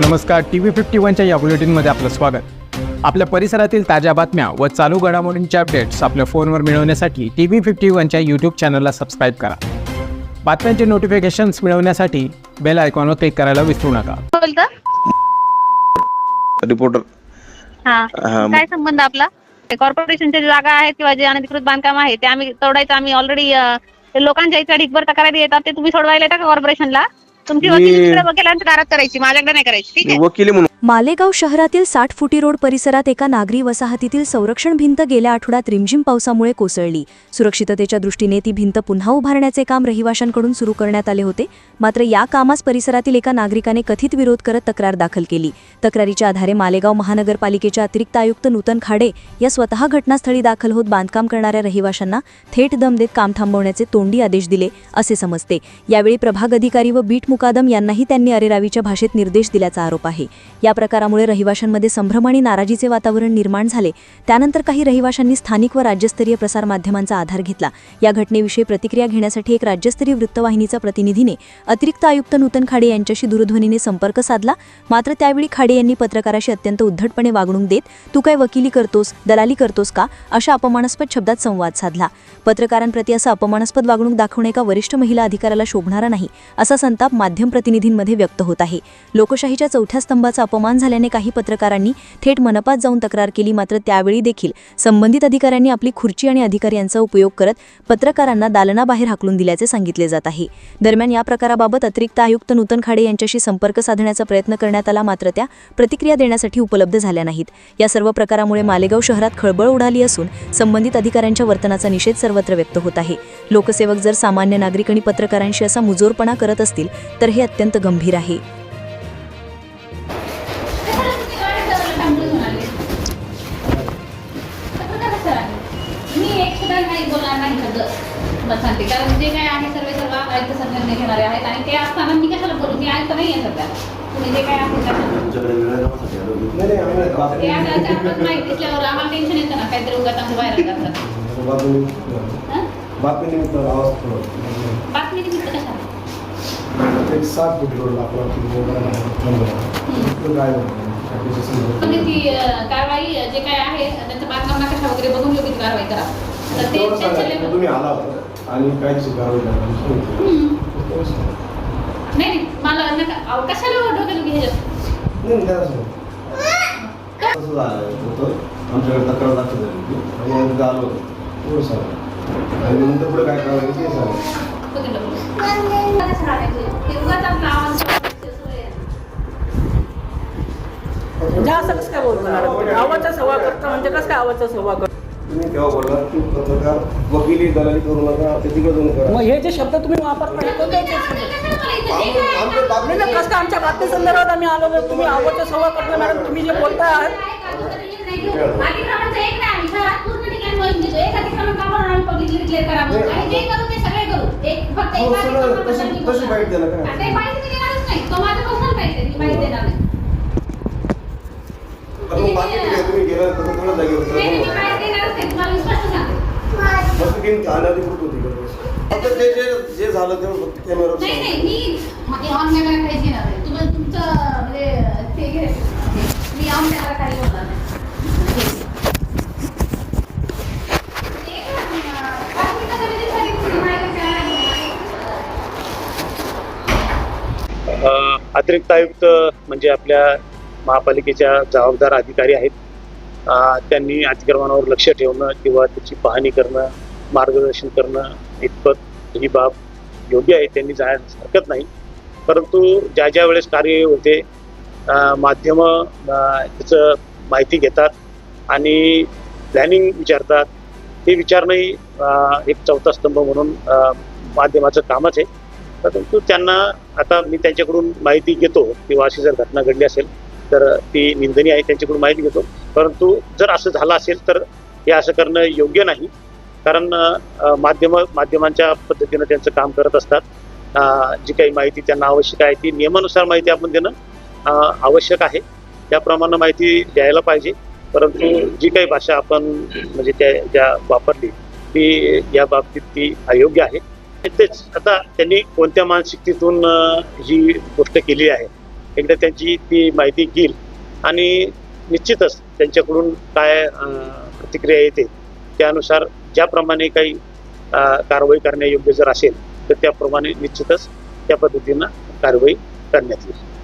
नमस्कार T V fifty वनच्या या बुलेटिनमध्ये आपलं स्वागत. आपल्या परिसरातील ताज्या बातम्या व चालू घडामोडींचे अपडेट्स आपल्या फोनवर मिळवण्यासाठी टी व्ही फिफ्टी वनच्या यूट्यूब चॅनलला सबस्क्राईब करा. बातम्यांचे नोटिफिकेशन्स मिळवण्यासाठी बेल आयकॉनवर क्लिक करायला विसरू नका. बोलता. रिपोर्टर हा. हा, काय संबंध आपला? ते कॉर्पोरेशनच्या ज्या जागा आहेत किंवा जे अनधिकृत बांधकाम आहे ते आम्ही तोडायचं आम्ही ऑलरेडी लोकांच्या इथे ढिगभर तक्रारी येतात ते तुम्ही सोडवायला येता का कॉर्पोरेशनला तुमची मी- वकिली तिकडे वकिलांच्या दारात करायची माझ्याकडे नाही करायची ठीक आहे? वकिली म्हणून मालेगाव शहरातील साठ फुटी रोड परिसरात एका नागरी वसाहतीतील संरक्षण भिंत गेल्या आठवड्यात रिमझिम पावसामुळे कोसळली. सुरक्षिततेच्या दृष्टीने ती भिंत पुन्हा उभारण्याचे काम रहिवाशांकडून सुरू करण्यात आले होते. मात्र या कामास परिसरातील एका नागरिकाने कथित विरोध करत तक्रार दाखल केली. तक्रारीच्या आधारे मालेगाव महानगरपालिकेच्या अतिरिक्त आयुक्त नूतन खाडे या स्वतः घटनास्थळी दाखल होत बांधकाम करणाऱ्या रहिवाशांना थेट दम देत काम थांबवण्याचे तोंडी आदेश दिले असे समजते. यावेळी प्रभाग अधिकारी व बीट मुकादम यांनाही त्यांनी अरेरावीच्या भाषेत निर्देश दिल्याचा आरोप आहे. या प्रकारामुळे रहिवाशांमध्ये संभ्रम आणि नाराजीचे वातावरण निर्माण झाले. त्यानंतर काही रहिवाशांनी स्थानिक व राज्यस्तरीय प्रसारमाध्यमांचा आधार घेतला. या घटनेविषयी प्रतिक्रिया घेण्यासाठी एक राज्यस्तरीय वृत्तवाहिनीचा प्रतिनिधीने अतिरिक्त आयुक्त नूतन खाडे यांच्याशी दूरध्वनीने संपर्क साधला. मात्र त्यावेळी खाडे यांनी पत्रकाराशी अत्यंत उद्धटपणे वागणूक देत तू काय वकिली करतोस दलाली करतोस का? अशा अपमानास्पद शब्दात संवाद साधला. पत्रकारांप्रती असं अपमानास्पद वागणूक दाखवणे एका वरिष्ठ महिला अधिकाऱ्याला शोभणारा नाही असा संताप माध्यम प्रतिनिधींमध्ये व्यक्त होत आहे. लोकशाहीच्या चौथ्या स्तंभाचा अपमान झाल्याने काही पत्रकारांनी थेट मनपात जाऊन तक्रार केली मात्र त्यावेळी देखील संबंधित अधिकाऱ्यांनी आपली खुर्ची आणि अधिकार यांचा उपयोग करत पत्रकारांना दालनाबाहेर हाकलून दिल्याचे सांगितले जात आहे. दरम्यान या प्रकाराबाबत अतिरिक्त आयुक्त नूतन खाडे यांच्याशी संपर्क साधण्याचा प्रयत्न करण्यात आला मात्र त्या प्रतिक्रिया देण्यासाठी उपलब्ध झाल्या नाहीत. या सर्व प्रकारामुळे मालेगाव शहरात खळबळ उडाली असून संबंधित अधिकाऱ्यांच्या वर्तनाचा निषेध सर्वत्र व्यक्त होत आहे. लोकसेवक जर सामान्य नागरिक आणि पत्रकारांशी असा मुजोरपणा करत असतील तर हे अत्यंत गंभीर आहे. मी एक सुद्धा नाही बोलणार नाही शब्द मला सांगते कारण जे काय आहे सर्व सर्व आयुक्त सर निर्णय घेणारे आहेत आणि ते असताना मी कशाला बोलू मी आयुक्त नाही आहे सध्या तुम्ही जे काय आहे माहिती आम्हाला टेन्शन येतं ना काहीतरी उगाच आमचं एक सात फुट रोड आपला काय तुम्ही ती कारवाई जे काय आहे त्यांचं बांधकाम नकाशा वगैरे बघून योग्य ती कारवाई करा. तर ते त्यांच्या तुम्ही आला होता आणि काय कारवाई. नाही नाही मला नका कशाला डोक्यात घ्यायचं नाही झालं होतं. आमच्याकडे तक्रार दाखल झाली होती. आणि आम्ही आलो होतो. हो सर आणि नंतर पुढे काय कारवाई केली ते सांगा. कसं. म्हणजे असं काय बोलतो आवाजचा सव्वा करतो म्हणजे कसं काय आवाजचा सव्वा करतो तुम्ही केव्हा बोलला की पत्रकार वकिली दलाली करू नका ते तिकडे जाऊन करा मग हे जे शब्द तुम्ही वापरता हे कोणते नाही कसं आमच्या बातमी संदर्भात आम्ही आलो तर तुम्ही आवाजचा सव्वा करतो मॅडम तुम्ही जे बोलताय अतिक्रमणचं एक नाही, आम्ही शहरात पूर्ण ठिकाणी मोहीम घेतो. एक अतिक्रमण का म्हणून आम्ही publicly declare करावं? आणि जे करू ते सगळे करू. एक फक्त हो, सगळं तशी- द्यायला काय? आता मग बाकी ठीक आहे, तुम्ही गेला तर नाही. तुम्हाला मी स्पष्ट सांगते. फक्त ती अनधिकृत होती का? आता ते जे जे झालं ते फक्त कॅमेरावर नाही, नाही, मी म्हणजे on camera काहीच घेणार नाही. तुम्ही तुमचं म्हणजे ते घे. मी on camera काही बोलणार नाही. ते, अं, बातमीच्या समितीसाठी तुम्ही माहिती द्या. अ, अतिरिक्त आयुक्त म्हणजे आपल्या महापालिकेच्या जबाबदार अधिकारी आहेत. त्यांनी अतिक्रमणावर लक्ष ठेवणं किंवा त्याची पाहणी करणं मार्गदर्शन करणं इतपत ही बाब योग्य आहे त्यांनी जाण्यास हरकत नाही. परंतु ज्या ज्या वेळेस कार्य होते माध्यमं त्याचं माहिती घेतात आणि प्लॅनिंग विचारतात ते विचारणंही एक चौथा स्तंभ म्हणून माध्यमाचं कामच आहे. परंतु त्यांना आता मी त्यांच्याकडून माहिती घेतो किंवा अशी जर घटना घडली असेल तर ती निंदनीय आहे त्यांच्याकडून माहिती घेतो. परंतु जर असं झालं असेल तर हे असं करणं योग्य नाही. कारण माध्यम माध्यमांच्या पद्धतीनं त्यांचं काम करत असतात. जी काही माहिती त्यांना आवश्यक आहे ती नियमानुसार माहिती आपण देणं आवश्यक आहे. त्याप्रमाणे माहिती द्यायला पाहिजे. परंतु जी काही भाषा आपण म्हणजे त्या ज्या वापरली ती या बाबतीत ती अयोग्य आहे. तेच. आता त्यांनी कोणत्या मानसिकतेतून ही गोष्ट केली आहे? एकदा त्यांची ती माहिती घेईल. आणि निश्चितच त्यांच्याकडून काय प्रतिक्रिया येते त्यानुसार ज्याप्रमाणे काही कारवाई करण्यायोग्य जर असेल तर त्याप्रमाणे निश्चितच त्या पद्धतीनं कारवाई करण्यात येईल.